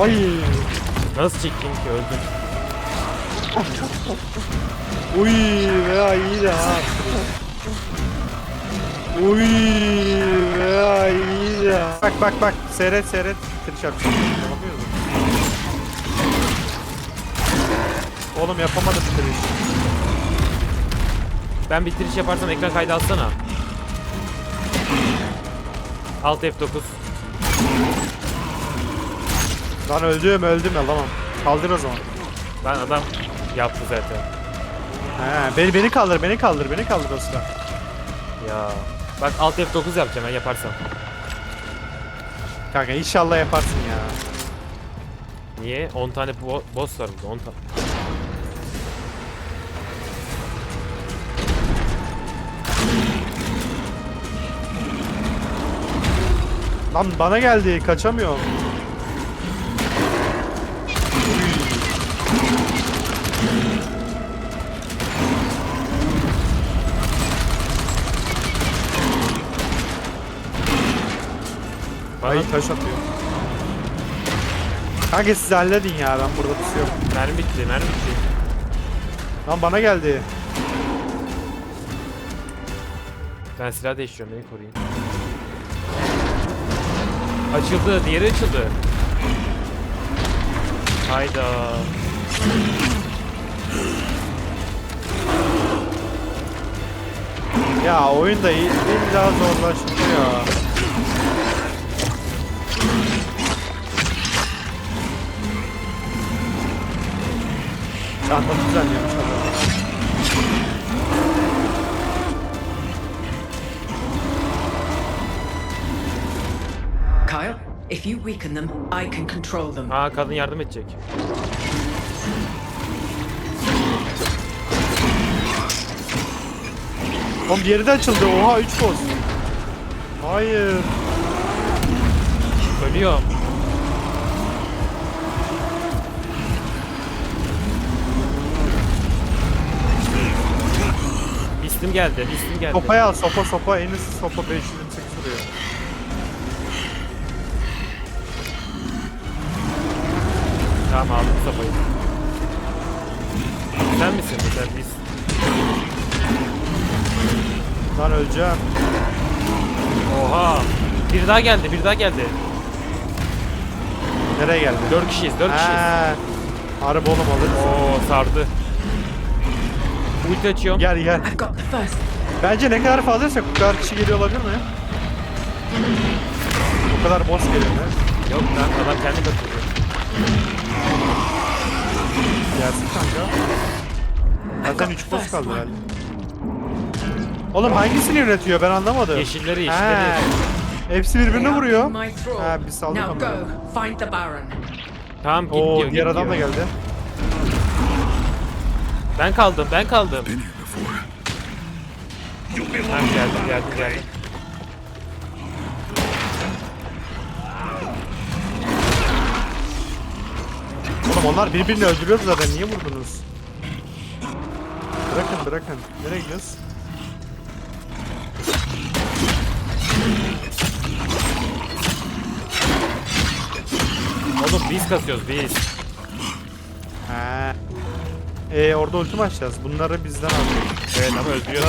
Ay. Nasıl çekeyim ki öldüm. Uy veya iyi de ha. Uy veya iyi de. Bak bak bak seyret seyret. Bitiriş yapacağım. Yapamıyor musun? Oğlum yapamadım bitiriş. Ben bitiriş yaparsam ekran kaydı alsana. Alt F9. Lan öldüm öldüm ya tamam. Kaldır o zaman. Ben adam yaptı zaten. He, beni beni kaldır beni kaldır beni kaldır o sıra. Ya. Bak alt F9 yapacağım ben yaparsam. Kanka inşallah yaparsın ya. Niye? 10 tane bo- boss var burada 10 tane. Lan bana geldi kaçamıyorum. Ay taş atıyor. Kanka siz halledin ya ben burada tutuyorum. mermi bitti mermi bitti. Lan bana geldi. Ben silah değiştiriyorum beni koruyun. Açıldı diğeri açıldı. Hayda. Ya oyun da iyi, illa zorlaştırıyor. Çanta düzenliyormuş adam. Kyle, if you weaken them, I can control them. Aa kadın yardım edecek. Oğlum diğeri de açıldı. Oha 3 boss. Hayır. Ölüyorum. Bistim geldi, bistim geldi. Sopayı al sopa sopa en iyisi sopa 528 vuruyor. Tamam aldım sopayı. Sen misin bu sen biz? Lan öleceğim. Oha! Bir daha geldi, bir daha geldi. Nereye geldi? Dört kişiyiz, dört kişiyiz. He. Araba oğlum alırız. Oo sardı. Ulti açıyorum. Gel gel. I've got the first. Bence ne kadar fazlaysa bu kadar kişi geliyor olabilir mi? Bu kadar boss geliyor mu? Yok lan adam kendi katılıyor. Gelsin kanka. Zaten got 3 the boss kaldı herhalde. Oğlum hangisini yönetiyor ben anlamadım. Yeşilleri, He. yeşilleri. Hepsi They birbirine vuruyor. Ha, biz saldık Now go, find the Baron. Tamam git Oo diyor, diğer git adam da diyor. geldi. Ben kaldım, ben kaldım. Ha geldim, geldim, geldim. Oğlum onlar birbirini öldürüyordu zaten niye vurdunuz? Bırakın bırakın. Nereye gidiyoruz? Oğlum biz kasıyoruz, biz. He. Ee, orada ultim açacağız. Bunları bizden aldık. Evet ama öldürüyor.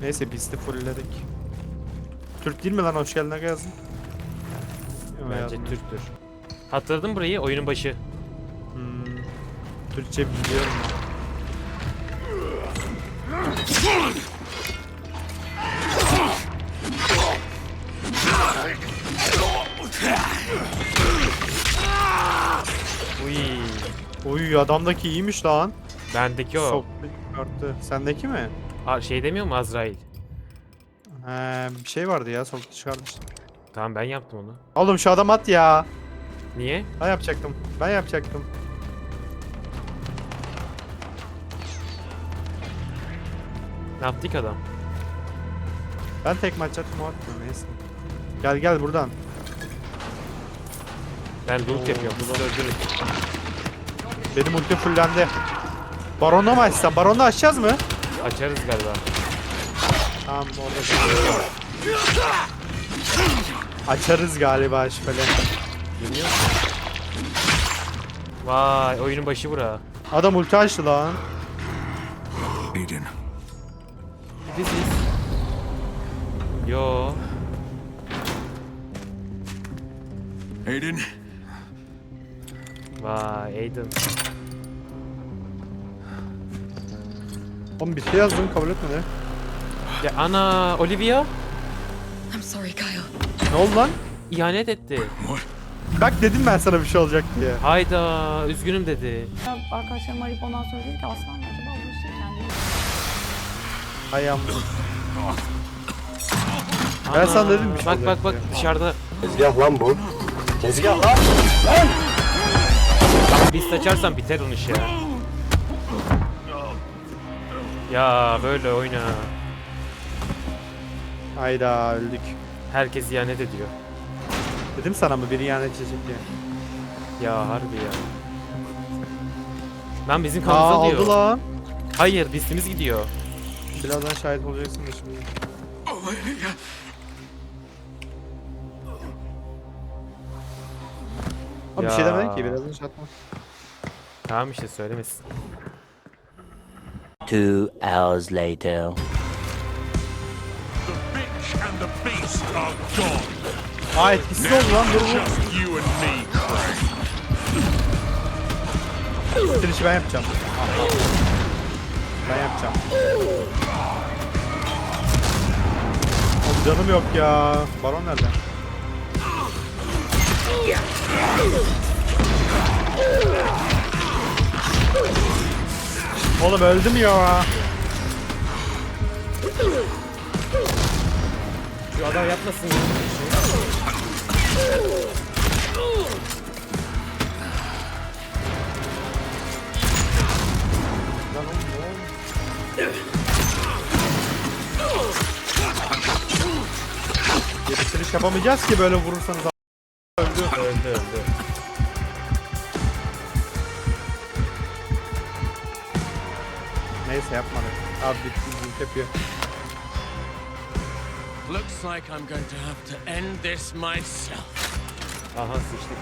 Neyse biz de fullledik. Türk değil mi lan hoş geldin aga yazın. Bence. Türktür. Hatırladın mı burayı? Oyunun başı. Hmm, Türkçe biliyorum. Uy. Uy adamdaki iyiymiş lan. Bendeki o. Soktu çıkarttı. Sendeki mi? Aa, şey demiyor mu Azrail? He, bir şey vardı ya soktu çıkarmış. Tamam ben yaptım onu. Oğlum şu adam at ya. Niye? Ben yapacaktım. Ben yapacaktım. Ne yaptı ki adam? Ben tek maç attım o neyse. Gel gel buradan. Ben loot yapıyorum. Bunu öldürün. Benim ulti fullendi. Baron'la mı açsam? Baron'la açacağız mı? Açarız galiba. Tamam orada. Açarız galiba şüpheli. Bilmiyor musun? Vay oyunun başı bura. Adam ulti açtı lan. Aiden. Biziz. Yo. Aiden. Vay Aiden. Oğlum bir şey yazdım kabul etmedi. Ya ana Olivia I'm sorry, Kyle. Ne oldu lan? ihanet etti. Bak dedim ben sana bir şey olacak diye. Hayda üzgünüm dedi. Arkadaşlarım arayıp ondan sonra dedi ki Aslan Hay amma. Ben sana dedim bir şey Bak olacak bak bak diye. dışarıda. Tezgah lan bu. Tezgah lan. Biz açarsan biter onun iş ya. Ya böyle oyna. Hayda öldük. Herkes ihanet ediyor. Dedim sana mı biri yani içecek diye. Ya harbi ya. Lan bizim Aa kanımız alıyor. aldı lan. Hayır listemiz gidiyor. Birazdan şahit olacaksın da şimdi. Abi bir şey Ya. demedik ki birazdan şatma. Tamam işte söylemesin. Two hours later. The bitch and the beast are gone. Aa etkisiz oldu lan dur bu. Just you and me, Craig. Bitirişi ben yapacağım. Ben yapacağım. Canım yok ya. Baron nerede? Oğlum öldüm ya. Şu adam yapmasın. Ya bitiriş yapamayacağız ki böyle vurursanız. Öldü. Öldü öldü. Neyse yapmadı. Abi bitti yapıyor. Looks like I'm going to have to end this myself. Aha sıçtık.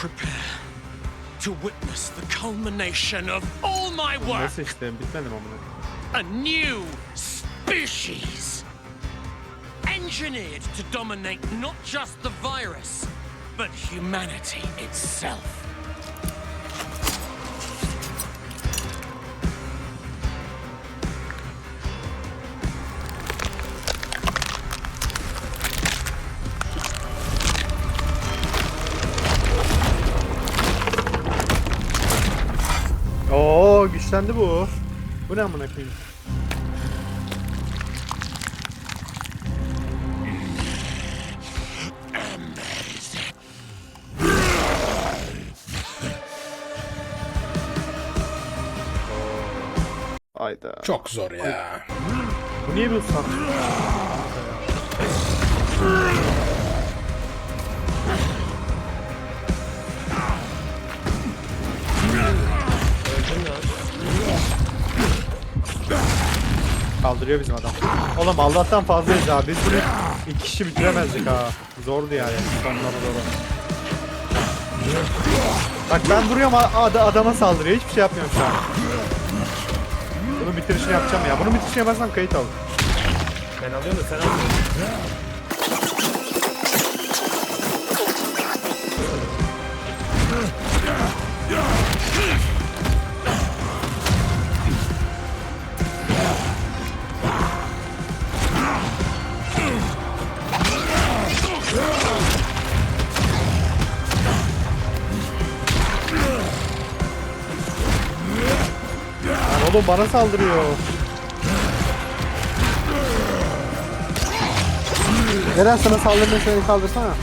Prepare to witness the culmination of all my work. Nasıl işte bitmedim amına. A new species. Engineered to dominate not just the virus, but humanity itself. Oo güçlendi bu. Bu ne amına koyayım? Ayda. Çok zor ya. Bu niye ıslat? Kaldırıyor bizim adam. Oğlum Allah'tan fazlayız ha. Biz bunu iki kişi bitiremezdik ha. Zordu yani sonlara doğru. Bak ben duruyorum ad- adama saldırıyor. Hiçbir şey yapmıyorum şu an. Bunun bitirişini yapacağım ya. Bunun bitirişini yaparsam kayıt al. Ben alıyorum da sen almıyorsun. Oğlum bana saldırıyor. Eren sana saldırma seni kaldırsana.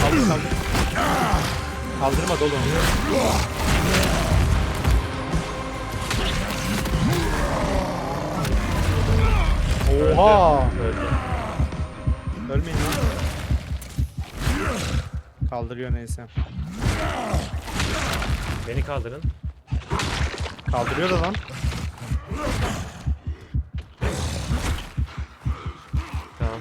Kaldır kaldır. Kaldırma dolu. Oha! Öldü. Ölmeyin lan. Kaldırıyor neyse. Beni kaldırın. Kaldırıyor da lan. Tamam.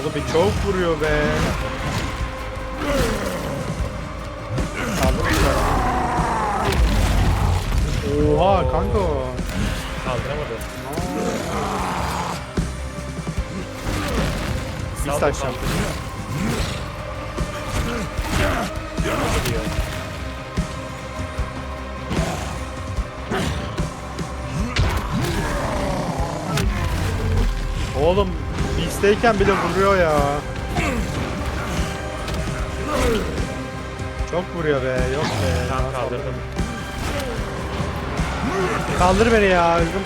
Oğlum bir çok vuruyor be. Kaldırıyor. Oha kanka. Kaldıramadım. Biz taşacağım. Kaldırıyor. Oğlum Beast'teyken bile vuruyor ya. Çok vuruyor be, yok be. Tamam kaldırdım. Kaldır beni ya, öldüm.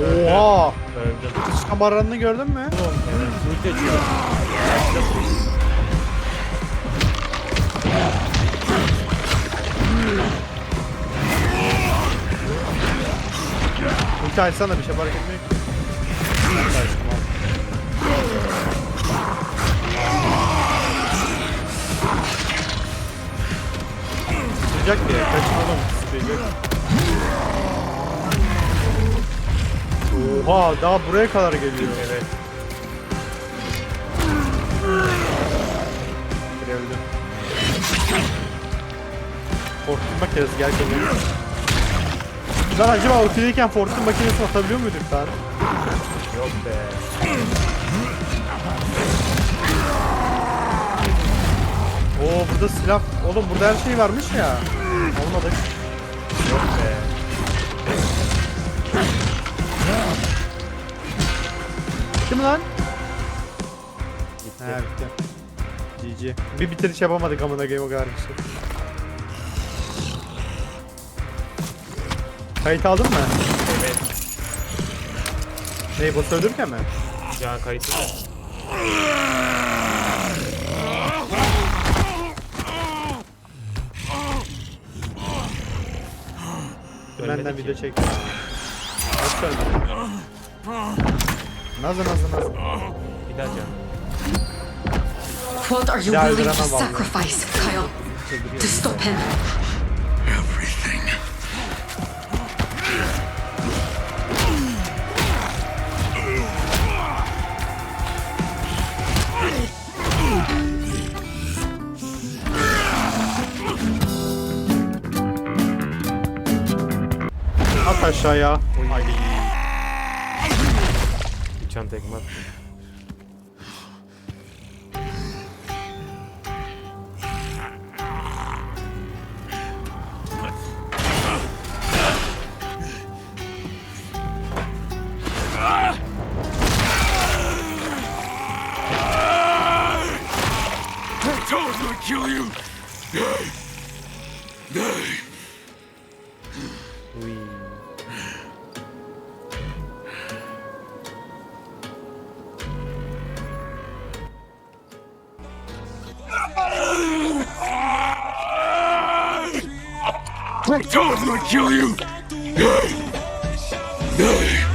Oha! Öldüm. Kız kameranını gördün mü? Ulti açıyor. Ulti açsana bir şey fark etmiyor ki. Ulti açtım abi. Sıcak diye kaçın oğlum sıcak. Oha daha buraya kadar geliyor. Evet. Bir öldü. Fortun makinesi gerçekten. Ben acaba ultideyken Fortun makinesini atabiliyor muyduk Tarık? Yok be. Oo burada silah. Oğlum burada her şey varmış ya. Olmadı. Yok be. Bitti mi lan? Gitti. He bitti. GG. Bir bitiriş yapamadık amına game o kadar bir şey. Kayıt aldın mı? Evet. Neyi boss öldürürken mi? Şu an kayıtlı. Benden video ki. çek. Nasıl öldürdün? Nazı nazı nazı. Bir daha can. What are you Yeah, willing to drama vallahi. sacrifice, Kyle, to stop him? Everything. At aşağıya. Ay. I told you I'd kill you. Die. Die.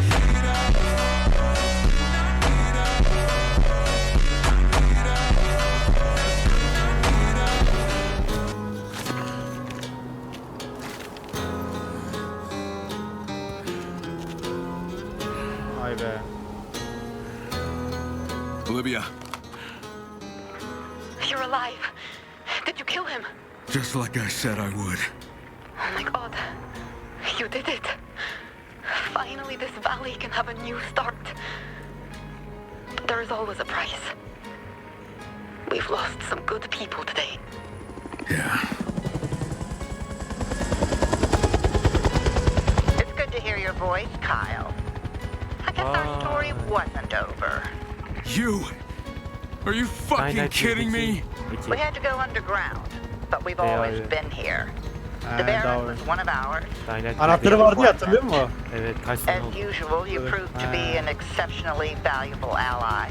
Ay be. Olivia, You're alive. Did you kill him? just like I said I would. My god. You did it. Finally, this valley can have a new start. But There is always a price. We've lost some good people today. Yeah. It's good to hear your voice, Kyle. I guess our story wasn't over. You? Are you fucking kidding me? We had to go underground, but we've They always are- been here. He, The daha Baron var. was one of ours. Aynen. Anahtarı vardı ya hatırlıyor musun? Evet kaç sene As oldu. usual, you proved to be an exceptionally valuable ally.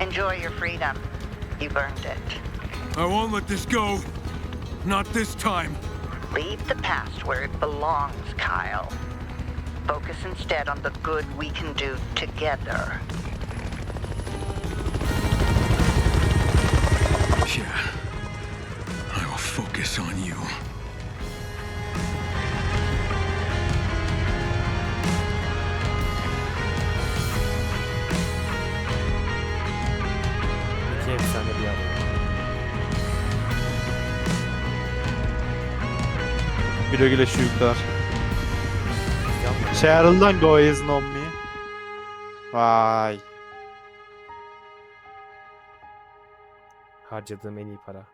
Enjoy your freedom. You've earned it. I won't let this go. Not this time. Leave the past where it belongs, Kyle. Focus instead on the good we can do together. Yeah. I will focus on you. Güle güle çocuklar. Cheryl'dan go isn't on me. Vay. Harcadığım en iyi para.